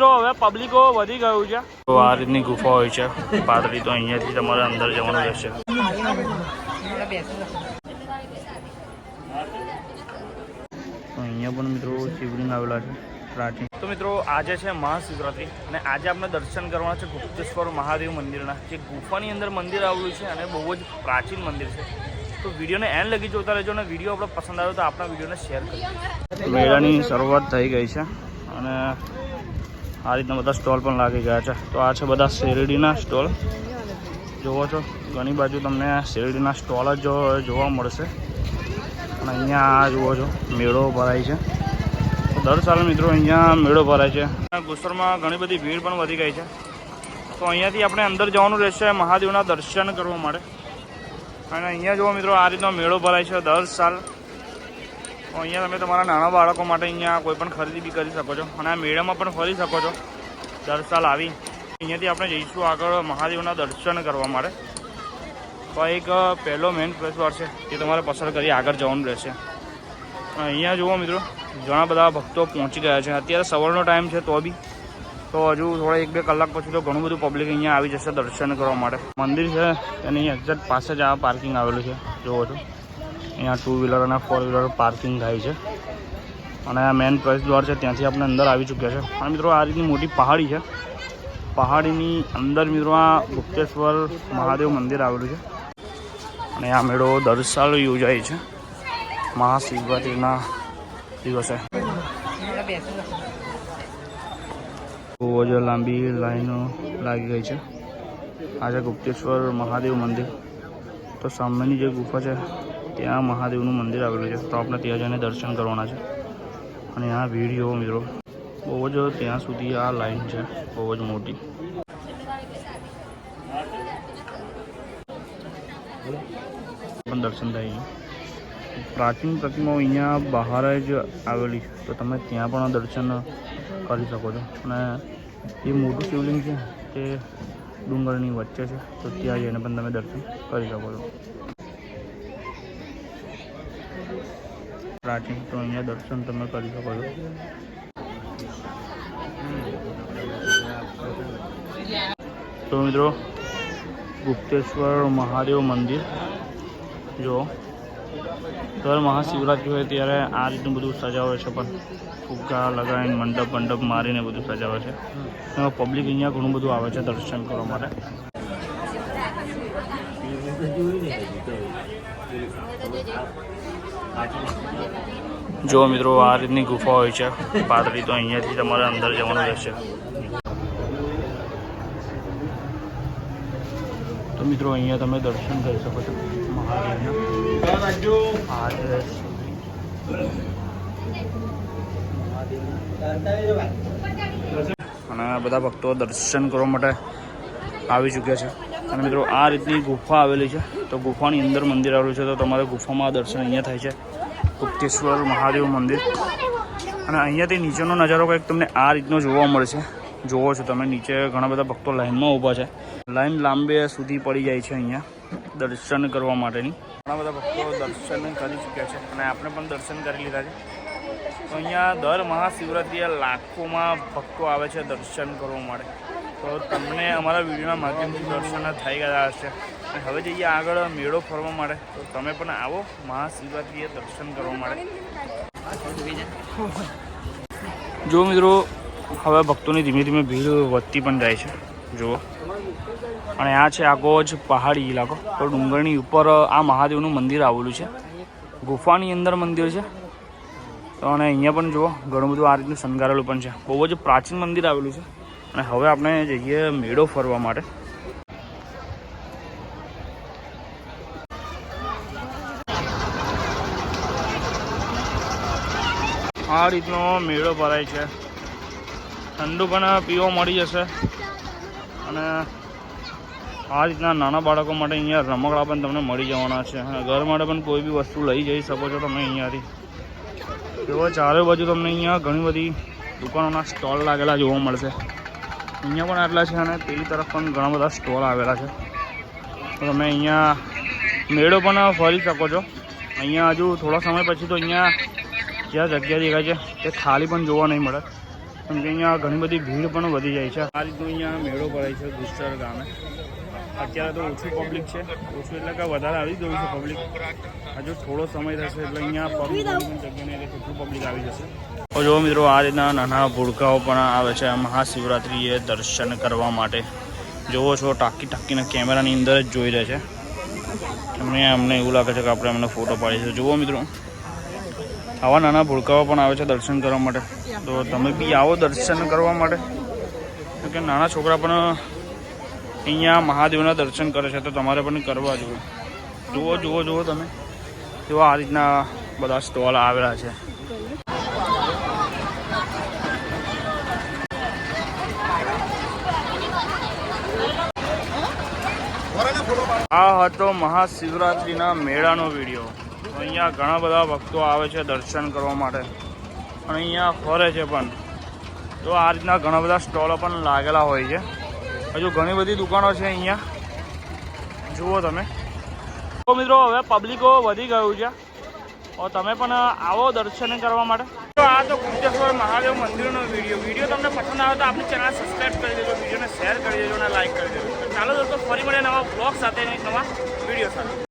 મિત્રો, હવે પબ્લિકો વધી ગયું છે. તો આ રીતની ગુફા હોય છે. પાતળી તો અહીંયાથી તમારે અંદર જવાનું રહેશે. અહીંયા પણ મિત્રો શિવલિંગ આવેલા છે, પ્રાચીન. તો મિત્રો, આજે છે મહાશિવરાત્રિ અને આજે આપણે દર્શન કરવાના છે ગુપ્તેશ્વર મહાદેવ મંદિરના. જે ગુફાની અંદર મંદિર આવેલું છે અને બહુ જ પ્રાચીન મંદિર છે. તો વિડીયોને એન લગી જોતા રહેજો અને વીડિયો આપણે પસંદ આવ્યો તો આપણા વિડીયોને શેર કરજો. મેળાની શરૂઆત થઈ ગઈ છે અને આ રીતના બધા સ્ટોલ પણ લાગી ગયા છે. તો આ છે બધા શેરડીના સ્ટોલ. જુઓ છો, ઘણી બાજુ તમને શેરડીના સ્ટોલ જ જોવા મળશે. અને અહીંયા જુઓ છો, મેળો ભરાય છે. દર સાલ મિત્રો અહીંયા મેળો ભરાય છે. ગુસરમાં ઘણી બધી ભીડ પણ વધી ગઈ છે. તો અહીંયાથી આપણે અંદર જવાનું રહેશે મહાદેવના દર્શન કરવા માટે. અને અહીંયા જુઓ મિત્રો, આ રીતનો મેળો ભરાય છે દર સાલ. અહીંયા તમે તમારા નાના બાળકો માટે અહીંયા કોઈ પણ ખરીદી બી કરી શકો છો. અને આ મેળામાં પણ ફરી શકો છો. દર સાલ આવી. અહીંયાથી આપણે જઈશું આગળ મહાદેવના દર્શન કરવા માટે. તો એક પહેલો મેઇન પ્રવેશદ્વાર છે તે તમારે પસંદ કરી આગળ જવાનું રહેશે. અહીંયા જુઓ મિત્રો, ઘણા બધા ભક્તો પહોંચી ગયા છે. અત્યારે સવારનો ટાઈમ છે તો બી. તો હજુ થોડા એક બે કલાક પછી તો ઘણું બધું પબ્લિક અહીંયા આવી જશે દર્શન કરવા માટે. મંદિર છે, એની એક્ઝેક્ટ પાસે જ આ પાર્કિંગ આવેલું છે. જુઓ છો. અહીંયા ટુ વ્હીલર અને ફોર વ્હીલર પાર્કિંગ થાય છે. અને આ મેન પ્રવેશ દ્વાર છે, ત્યાંથી આપણે અંદર આવી ચૂક્યા છે. અને મિત્રો, આ રીતની મોટી પહાડી છે. પહાડીની અંદર મિત્રો આ ગુપ્તેશ્વર મહાદેવ મંદિર આવેલું છે. અને આ મેળો દર સાલ યોજાય છે. મહાશિવરાત્રિના દિવસે. બહુ જ લાંબી લાઈનો લાગી ગઈ છે. આજે ગુપ્તેશ્વર મહાદેવ મંદિર. તો સામેની જે ગુફા છે ત્યાં મહાદેવનું મંદિર આવેલું છે. તો આપણે ત્યાં જઈને દર્શન કરવાના છે. અને આ ભીડ મિત્રો, બહુ જ ત્યાં સુધી આ લાઈન છે. બહુ જ મોટી. પણ દર્શન થાય પ્રાચીન પ્રતિમાઓ અહીંયા બહાર જ આવેલી છે. તો તમે ત્યાં પણ દર્શન કરી શકો છો. અને એ મોટું શિવલિંગ છે, તે ડુંગરની વચ્ચે છે. તો ત્યાં જઈને પણ તમે દર્શન કરી શકો છો. પ્રાચીન તો અહીંયા દર્શન તમે કરી શકો છો. તો મિત્રો, ગુપ્તેશ્વર મહાદેવ મંદિર જો દર મહાશિવરાત્રિ હોય ત્યારે આ રીતનું બધું સજાવે છે પણ ફુગ્ગા લગાવીને મંડપ મંડપ મારીને બધું સજાવે છે. એમાં પબ્લિક અહીંયા ઘણું બધું આવે છે દર્શન કરવા માટે. જો મિત્રો, આ રીતની ગુફા હોય છે. પાતળી તો અહીંયાથી તમારે અંદર જવાનું રહેશે. તો મિત્રો, અહીંયા તમે દર્શન કરી શકો છો. અને બધા ભક્તો દર્શન કરવા માટે આવી ચૂક્યા છે. અને મિત્રો, આ રીતની ગુફા આવેલી છે. તો ગુફાની અંદર મંદિર આવેલું છે. તો તમારે ગુફામાં દર્શન અહીંયા થાય છે. ગુપ્તેશ્વર, મહાદેવ મંદિર. અને અહીંયાથી નીચેનો નજારો કંઈક તમને આ રીતનો જોવા મળશે. જોવો છો તમે, નીચે ઘણા બધા ભક્તો લાઇનમાં ઊભા છે. લાઇન લાંબે સુધી પડી જાય છે અહીંયા દર્શન કરવા માટેની. ઘણા બધા ભક્તો દર્શન કરી ચૂક્યા છે અને આપણે પણ દર્શન કરી લીધા છે. તો અહીંયા દર મહાશિવરાત્રિએ લાખોમાં ભક્તો આવે છે દર્શન કરવા માટે. તો તમને અમારા વિડીયોના માધ્યમથી દર્શન થઈ ગયા હશે. અને હવે જઈએ આગળ મેળો ફરવા માટે. તો તમે પણ આવો, મહાશિવરાત્રિએ દર્શન કરવા માટે. જો મિત્રો, હવે ભક્તોની ધીમે ધીમે ભીડ વધતી પણ જાય છે. જુઓ. અને આ છે આખો જ પહાડી ઇલાકો. તો ડુંગરની ઉપર આ મહાદેવનું મંદિર આવેલું છે. ગુફાની અંદર મંદિર છે. અને અહીંયા પણ જુઓ, ઘણું બધું આ રીતનું શણગારેલું પણ છે. બહુ જ પ્રાચીન મંદિર આવેલું છે. અને હવે આપણે જઈએ મેળો ફરવા માટે. આ રીતનો મેળો ભરાય છે. ઠંડુ પણ પીવા મળી જશે. અને આ રીતના નાના બાળકો માટે અહીંયા રમકડા પણ તમને મળી જવાના છે. અને ઘર માટે પણ કોઈ બી વસ્તુ લઈ જઈ શકો છો તમે અહીંયાથી. એવો ચારે બાજુ તમને અહીંયા ઘણી બધી દુકાનોના સ્ટોલ લાગેલા જોવા મળશે. અહીંયા પણ આટલા છે અને પેલી તરફ પણ ઘણા બધા સ્ટોલ આવેલા છે. તમે અહીંયા મેળો પણ ફરી શકો છો. અહીંયા હજુ થોડા સમય પછી તો અહીંયા જ્યાં જગ્યા દેખાય છે, તે ખાલી પણ જોવા નહીં મળે. કેમ કે અહીંયા ઘણી બધી ભીડ પણ વધી જાય છે. આ રીતનું અહીંયા મેળો ભરાય છે ગુસ્સર ગામે. અત્યારે તો ઓછું પબ્લિક છે. ઓછું એટલે કે વધારે આવી ગયું છે પબ્લિક હજુ થોડો સમય થશે એટલે અહીંયા પગ મૂકવાની પણ જગ્યા નહીં એટલે કેટલું પબ્લિક આવી જશે. જો મિત્રો, આ રીતના નાના ભૂડકાઓ પણ આવે છે મહાશિવરાત્રિએ દર્શન કરવા માટે. જુઓ છો, ટાંકી ટાંકીના કેમેરાની અંદર જ જોઈ રહે છે. એમને અમને એવું લાગે છે કે આપણે અમને ફોટો પાડીશું જુઓ મિત્રો, આવા નાના ભૂડકાઓ પણ આવે છે દર્શન કરવા માટે. તો તમે બી આવો દર્શન કરવા માટે. કે નાના છોકરા પણ અહીંયા મહાદેવના દર્શન કરે છે તો તમારે પણ કરવા જોઈએ. જુઓ જુઓ જુઓ તમે. તેઓ આ રીતના બધા સ્ટોલ આવેલા છે. આ હતો મહાશિવરાત્રિના મેળાનો વીડિયો. અહીંયા ઘણા બધા ભક્તો આવે છે દર્શન કરવા માટે. અને અહીંયા ફરે છે પણ. તો આ રીતના ઘણા બધા સ્ટોલો પણ લાગેલા હોય છે. હજુ ઘણી બધી દુકાનો છે અહીંયા. જુઓ તમે. તો મિત્રો, હવે પબ્લિકો વધી ગયું છે. તમે પણ આવો દર્શન કરવા માટે. આ તો ગુપ્તેશ્વર મહાદેવ મંદિરનો વીડિયો. વીડિયો તમને પસંદ આવે તો આપણી ચેનલ સબસ્ક્રાઈબ કરી દેજો, વિડીયોને શેર કરી દેજો અને લાઈક કરી દેજો. ચાલો દોસ્તો, ફરી મળે નવા બ્લોગ સાથે નવા વીડિયો સાથે.